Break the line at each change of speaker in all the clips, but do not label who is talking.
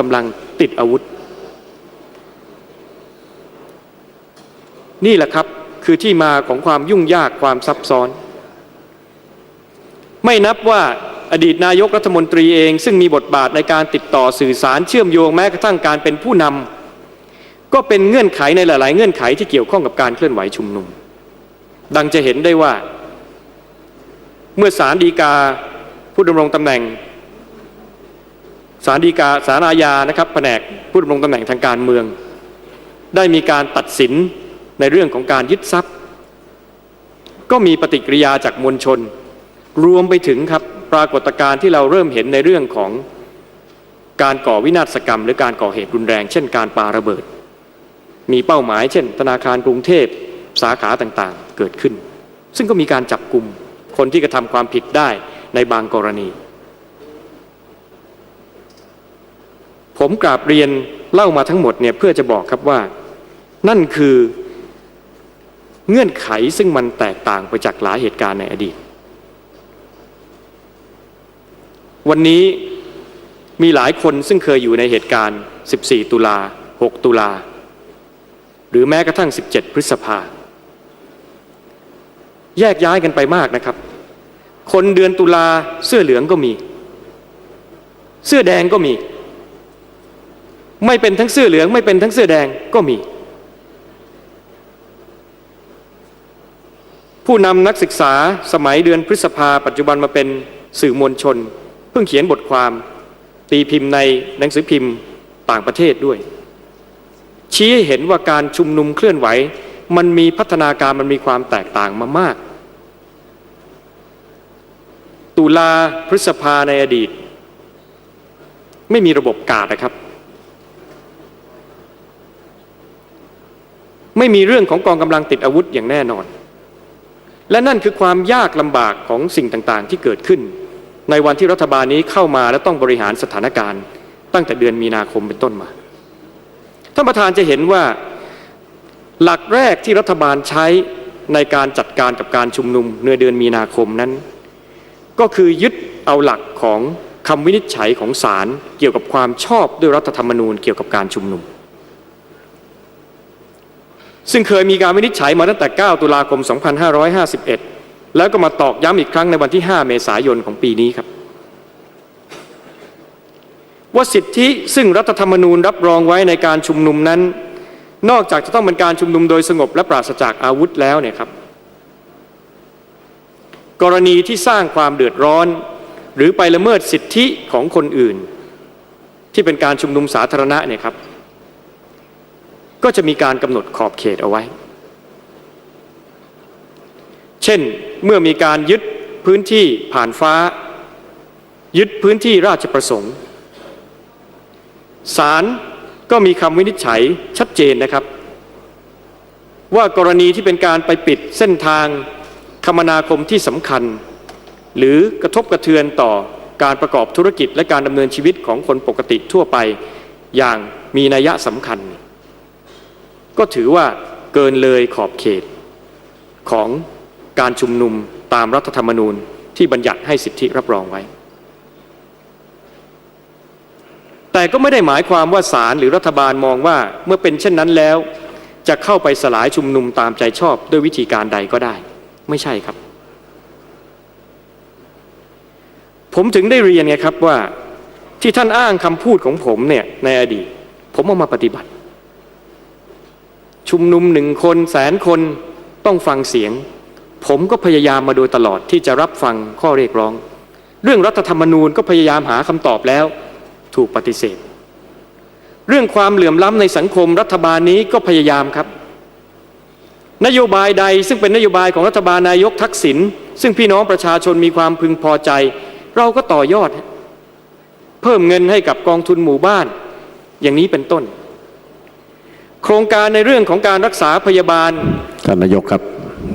กำลังติดอาวุธ นี่แหละครับคือที่มาของความยุ่งยากความซับซ้อน ไม่นับว่าอดีตนายกรัฐมนตรีเอง ซึ่งมีบทบาทในการติดต่อสื่อสารเชื่อมโยงแม้กระทั่งการเป็นผู้นำก็เป็นเงื่อนไขในหลาย ๆ เงื่อนไขที่เกี่ยวข้องกับการเคลื่อนไหวชุมนุม ดังจะเห็นได้ว่า เมื่อศาลฎีกาผู้ดำรงตำแหน่ง ศาลฎีกาศาลอาญานะครับแผนกผู้ดำรงตำแหน่งทางการเมือง ได้มีการตัดสินในเรื่องของการยึดทรัพย์ ก็มีปฏิกิริยาจากมวลชน รวมไปถึงครับปรากฏการณ์ที่เราเริ่มเห็นในเรื่องของการก่อวินาศกรรม หรือการก่อเหตุรุนแรง เช่นการปาระเบิด มีเป้าหมาย เช่น ธนาคารกรุงเทพสาขาต่างๆ เกิดขึ้น ซึ่งก็มีการจับกลุ่มคนที่กระทำความผิดได้ในบางกรณี ผมกราบเรียนเล่ามาทั้งหมดเนี่ยเพื่อจะบอกครับว่า นั่นคือเงื่อนไขซึ่งมันแตกต่างไปจากหลายเหตุการณ์ในอดีต วันนี้มีหลายคนซึ่งเคยอยู่ในเหตุการณ์ 14 ตุลา 6 ตุลา หรือแม้กระทั่ง 17 พฤษภา แยกย้ายกันไปมากนะครับ คนเดือนตุลาเสื้อเหลืองก็มี เสื้อแดงก็มี ไม่เป็นทั้งเสื้อเหลืองไม่เป็นทั้งเสื้อแดงก็มี ผู้นำนักศึกษาสมัยเดือนพฤษภาปัจจุบันมาเป็นสื่อมวลชน เพิ่งเขียนบทความ ตีพิมพ์ในหนังสือพิมพ์ต่างประเทศด้วย ชี้ให้เห็นว่าการชุมนุมเคลื่อนไหว มันมีพัฒนาการมันมีความแตกต่างมามาก ตุลาพฤษภาในอดีต ไม่มีระบบกาดนะครับ ไม่มีเรื่องของกองกำลังติดอาวุธอย่างแน่นอน และนั่นคือความยากลำบากของสิ่งต่างๆ ที่เกิดขึ้น ในวันที่รัฐบาลนี้เข้ามาและต้องบริหารสถานการณ์ ตั้งแต่เดือนมีนาคมเป็นต้นมาท่านประธานจะเห็นว่าหลักแรกที่รัฐบาลใช้ในการจัดการกับการชุมนุมในเดือนมีนาคมนั้น ก็คือยึดเอาหลักของคำวินิจฉัยของศาลเกี่ยวกับความชอบด้วยรัฐธรรมนูญเกี่ยวกับการชุมนุม ซึ่งเคยมีการวินิจฉัยมาตั้งแต่ 9 ตุลาคม 2551 แล้วก็มาตอกย้ำอีกครั้งในวันที่ 5 เมษายนของปีนี้ครับ ว่าสิทธิซึ่งรัฐธรรมนูญรับรองไว้ในการชุมนุมนั้น นอกจากจะต้องเป็นการชุมนุมโดยสงบและปราศจากอาวุธแล้วเนี่ยครับ กรณีที่สร้างความเดือดร้อน หรือไปละเมิดสิทธิของคนอื่น ที่เป็นการชุมนุมสาธารณะเนี่ยครับ ก็จะมีการกำหนดขอบเขตเอาไว้ เช่นเมื่อมีการยึดพื้นที่ผ่านฟ้า ยึดพื้นที่ราชประสงค์ศาลก็มีคำวินิจฉัยชัดเจนนะครับ ว่ากรณีที่เป็นการไปปิดเส้นทางคมนาคมที่สำคัญ หรือกระทบกระเทือนต่อการประกอบธุรกิจและการดำเนินชีวิตของคนปกติทั่วไป อย่างมีนัยสำคัญ ก็ถือว่าเกินเลยขอบเขตของการชุมนุมตามรัฐธรรมนูญที่บัญญัติให้สิทธิรับรองไว้ แต่ก็ไม่ได้หมายความว่าศาลหรือรัฐบาลมองว่าเมื่อเป็นเช่นนั้นแล้ว จะเข้าไปสลายชุมนุมตามใจชอบด้วยวิธีการใดก็ได้ ไม่ใช่ครับ ผมถึงได้เรียนไงครับว่าที่ท่านอ้างคำพูดของผมเนี่ยในอดีต ผมเอามาปฏิบัติ ชุมนุมหนึ่งคนแสนคนต้องฟังเสียง ผมก็พยายามมาโดยตลอดที่จะรับฟังข้อเรียกร้อง เรื่องรัฐธรรมนูญก็พยายามหาคำตอบแล้ว ถูกปฏิเสธ เรื่องความเหลื่อมล้ำในสังคมรัฐบาลนี้ก็พยายามครับ นโยบายใดซึ่งเป็นนโยบายของรัฐบาลนายกทักษิณซึ่งพี่น้องประชาชนมีความพึงพอใจ เราก็ต่อยอด เพิ่มเงินให้กับกองทุนหมู่บ้าน อย่างนี้เป็นต้น โครงการในเรื่องของการรักษาพยาบาล
ท่านนายกครับ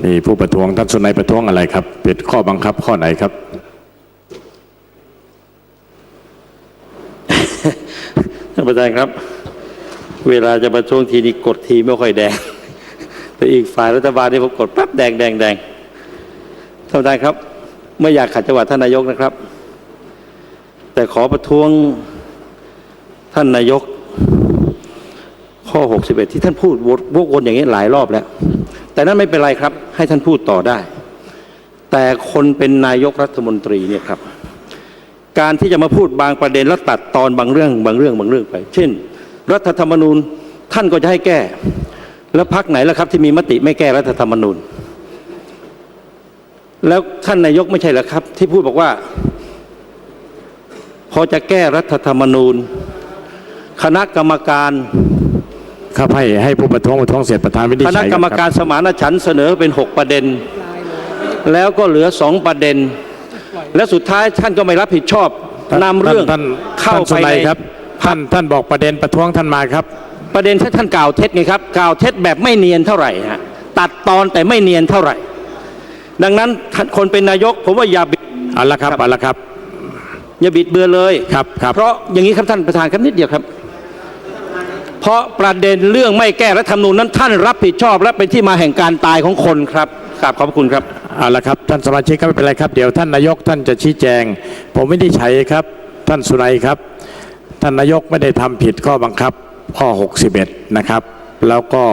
มีผู้ประท้วงท่านสุนัยประท้วงอะไรครับผิดข้อบังคับข้อไหนครับ
ท่านประธานครับ เวลาจะประท้วงทีนี้กดทีไม่ค่อยแดง แต่อีกฝ่ายรัฐบาลนี่ผมกดแป๊บแดงแดงแดงท่านประธานครับ ไม่อยากขัดจังหวะท่านนายกนะครับ แต่ขอประท้วงท่านนายก ข้อ 61 ที่ท่านพูดวกวกวนอย่างนี้หลายรอบแล้ว แต่นั้นไม่เป็นไรครับ ให้ท่านพูดต่อได้ แต่คนเป็นนายกรัฐมนตรีเนี่ยครับ การที่จะมาพูดบางประเด็นแล้วตัดตอนบางเรื่องบางเรื่องบางเรื่องไป เช่น รัฐธรรมนูญท่านก็จะให้แก้ แล้วพักไหนล่ะครับ ที่มีมติไม่แก้รัฐธรรมนูญ แล้วท่านนายกไม่ใช่หรอครับ ที่พูดบอกว่า พอจะแก้รัฐธรรมนูญ คณะกรรมการ
ครับให้ให้ผู้ประท้วงประท้วงเสร็จประธานวินิจ
ค
ฉัย
ณะกรรมการ
คบ
สมานฉันท์เสนอเป็น 6 ประเด็น แล้วก็เหลือสองประเด็น และสุดท้ายท่านก็ไม่รับผิดชอบ
ท่าน
นำเรื่อง
ท่าน
เข้า
ท่านสุ
ไป
นั
ใน
ยครับ ท่านท่านบอกประเด็นประท้วงท่านมาครับ
ประเด็นที่ท่านกล่าวเท็จไงครับกล่าวเท็จแบบไม่เนียนเท่าไหร่ฮะตัดตอนแต่ไม่เนียนเท่าไหร่ ดังนั้นท่านคนเป็นนายก ผมว่าอย่าบิด
เอาละครับเอาละครับ
อย่าบิดเบือนเลย
ครับครับ
เพราะอย่างนี้ครับท่านประธานครับนิดเดียวครับ เพราะประเด็นเรื่องไม่แก้รัฐธรรมนูญนั้นท่านรับผิดชอบ และเป็นที่มาแห่งการตายของคนครับกราบขอบคุณครับ
เอาละครับท่านสมาชิกก็ไม่เป็นไรครับ เดี๋ยวท่านนายกท่านจะชี้แจง ผมไม่ได้ใช้ครับ ท่านสุนัยครับ ท่านนายกไม่ได้ทำผิดข้อบังคับข้อ 61 นะครับ แล้วก็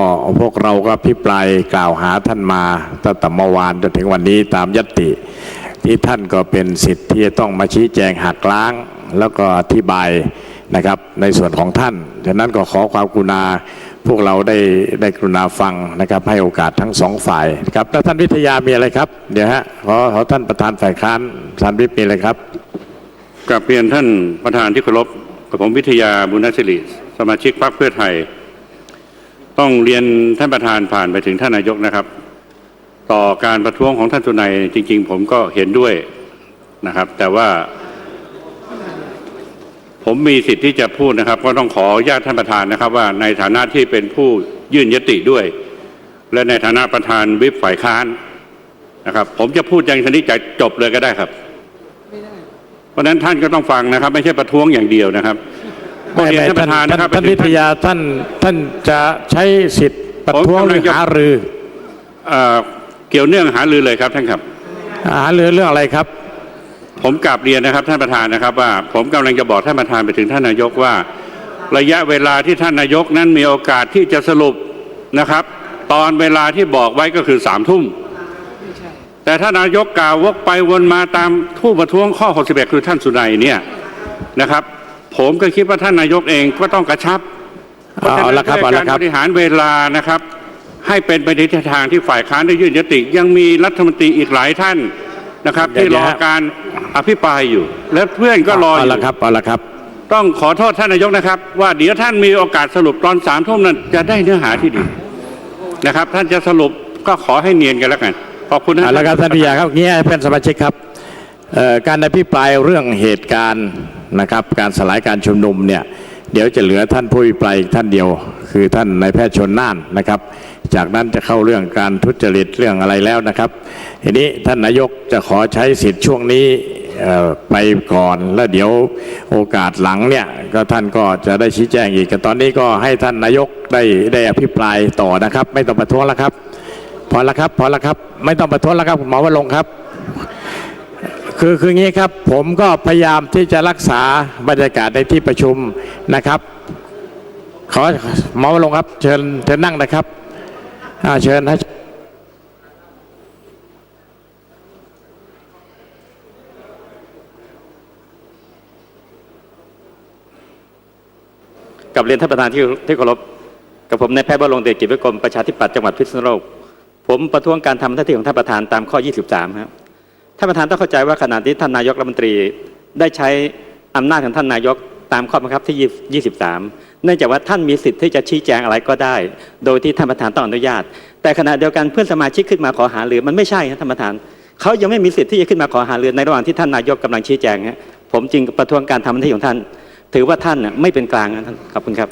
พวกเราก็พิปรายกล่าวหาท่านมาตั้งแต่เมื่อวานจนถึงวันนี้ตามยตติ ที่ท่านก็เป็นสิทธิ์ที่จะต้องมาชี้แจงหักล้าง แล้วก็อธิบาย นะครับในส่วนของท่านฉะนั้นก็ขอความกรุณาพวกเราได้ได้กรุณาฟังนะครับ ให้โอกาสทั้งสองฝ่ายครับแล้วท่านวิทยามีอะไรครับเดี๋ยวฮะขอขอท่านประธานฝ่ายค้านท่านวิปมีอะไรครับ
กลับเรียนท่านประธานที่เคารพกับผมวิทยาบุญนศิริสมาชิกพรรคเพื่อไทย ต้องเรียนท่านประธานผ่านไปถึงท่านนายกนะครับ ต่อการประท้วงของท่านสุนัยจริง ๆ ผมก็เห็นด้วยนะครับ แต่ว่า ผมมีสิทธิ์ที่จะพูดนะครับ ก็ต้องขออนุญาตท่านประธานนะครับ ว่าในฐานะที่เป็นผู้ยื่นยติด้วย และในฐานะประธานวิปฝ่ายค้านนะครับ ผมจะพูดอย่างชนิดจะจบเลยก็ได้ครับเพราะฉะนั้นท่านก็ต้องฟังนะครับ ไม่ใช่ประท้วงอย่างเดียวนะครับก็เรียนท่านประธานนะครับ
ท่านวิทยาท่านท่านจะใช้สิทธิ์ประท้วงหรือหารือ
เอ่อเกี่ยวเนื่องหารือเลยครับท่านครับ
หารือเรื่องอะไรครับ
ผมกลับเรียนนะครับท่านประธานนะครับว่า ผมกำลังจะบอกท่านประธานไปถึงท่านนายกว่า ระยะเวลาที่ท่านนายกนั้นมีโอกาสที่จะสรุปนะครับ ตอนเวลาที่บอกไว้ก็คือสามทุ่มแต่ท่านนายกกล่าววกไปวนมาตามผู้ประท้วงข้อ 61 คือท่านสุนัยเนี่ยนะครับ ผมก็คิดว่าท่านนายกเองก็ต้องกระชับ
เอาละครับ
เพ
เอา
ราะฉะ
ละ
นั้น
ครับ
การบริหารเวลานะครับ ให้เป็นไปในทิศทางที่ฝ่ายค้านได้ยื่นยติ ยังมีรัฐมนตรีอีกหลายท่าน นะครับ
เดี๋ยว
ที่รอ
เดี๋ยว
การอภิปรายอยู่ และเพื่อนก็รออ
เอา
ยู่
ละครับเอาละครับ
ต้องขอโทษท่านนายกนะครับ ว่าเดี๋ยวท่านมีโอกาสสรุปตอนสามทุ่มนั้นจะได้เนื้อหาที่ดีนะครับ ท่านจะสรุปก็ขอให้เนียนกันแล้วกันขอบคุณนะ
เอาละครับท่านพิยาครับเงี้ยเพื่อนสมาชิกครับเอ่อการอภิปรายเรื่องเหตุการณ์นะครับ การสลายการชุมนุมเนี่ยเดี๋ยวจะเหลือท่านผู้อภิปรายอีกท่านเดียว คือท่านนายแพทย์ชนน่านนะครับ จากนั้นจะเข้าเรื่องการทุจริตเรื่องอะไรแล้วนะครับทีนี้ท่านนายกจะขอใช้สิทธิ์ช่วงนี้ไปก่อนแล้วเดี๋ยวโอกาสหลังเนี่ยก็ท่านก็จะได้ชี้แจงอีกแต่ตอนนี้ก็ให้ท่านนายกได้ได้อภิปรายต่อนะครับ ไม่ต้องประท้วงแล้วครับ พอแล้วครับพอแล้วครับ ไม่ต้องประท้วงแล้วครับคุณหมอวรงครับ คือคืองี้ครับ ผมก็พยายามที่จะรักษาบรรยากาศในที่ประชุมนะครับ ขอหมอวรงค์ครับ เชิญเชิญนั่งนะครับเชิญนะ
กับเรียนท่านประธานที่ที่เคารพกับผมนายแพทย์บรงค์เดชกิจวิกรมประชาธิปัตย์จังหวัดพิษณุโลกผมประท้วงการทำหน้าที่ของท่านประธานตามข้อ 23ครับท่านประธานต้องเข้าใจว่าขณะที่ท่านนายกรัฐมนตรีได้ใช้อำนาจของท่านนายก ตามข้อบังคับที่ 23 เนื่องจากว่าท่านมีสิทธิ์ที่จะชี้แจงอะไรก็ได้ โดยที่ท่านประธานต้องอนุญาต แต่ขณะเดียวกันเพื่อนสมาชิกขึ้นมาขอหารือมันไม่ใช่ครับท่านประธานเขายังไม่มีสิทธิ์ที่จะขึ้นมาขอหารือในระหว่างที่ท่านนายกกำลังชี้แจงฮะผมจึงประท้วงการทำหน้าที่ของท่าน ถือว่าท่านน่ะไม่เป็นกลางนะท่านขอบคุณครับ